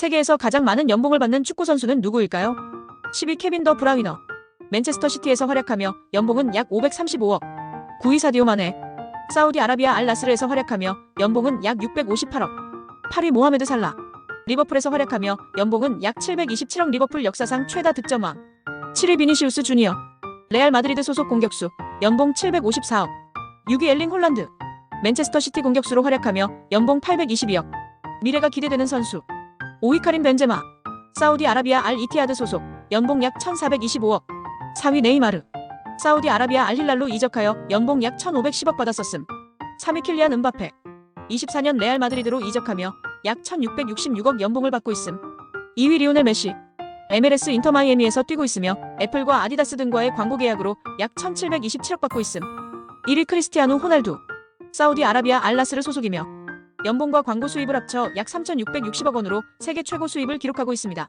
세계에서 가장 많은 연봉을 받는 축구 선수는 누구일까요? 10위 케빈 더 브라위너. 맨체스터 시티에서 활약하며 연봉은 약 535억. 9위 사디오 마네. 사우디아라비아 알 나스르에서 활약하며 연봉은 약 658억. 8위 모하메드 살라. 리버풀에서 활약하며 연봉은 약 727억 리버풀 역사상 최다 득점왕. 7위 비니시우스 주니어. 레알 마드리드 소속 공격수. 연봉 754억. 6위 엘링 홀란드. 맨체스터 시티 공격수로 활약하며 연봉 822억. 미래가 기대되는 선수. 5위 카림 벤제마. 사우디아라비아 알 이티하드 소속. 연봉 약 1425억. 4위 네이마르. 사우디아라비아 알 힐랄로 이적하여 연봉 약 1510억 받았었음. 3위 킬리안 은바페. 24년 레알 마드리드로 이적하며 약 1666억 연봉을 받고 있음. 2위 리오넬 메시. MLS 인터 마이애미에서 뛰고 있으며 애플과 아디다스 등과의 광고 계약으로 약 1727억 받고 있음. 1위 크리스티아누 호날두. 사우디아라비아 알나스르 소속이며 연봉과 광고 수입을 합쳐 약 3660억 원으로 세계 최고 수입을 기록하고 있습니다.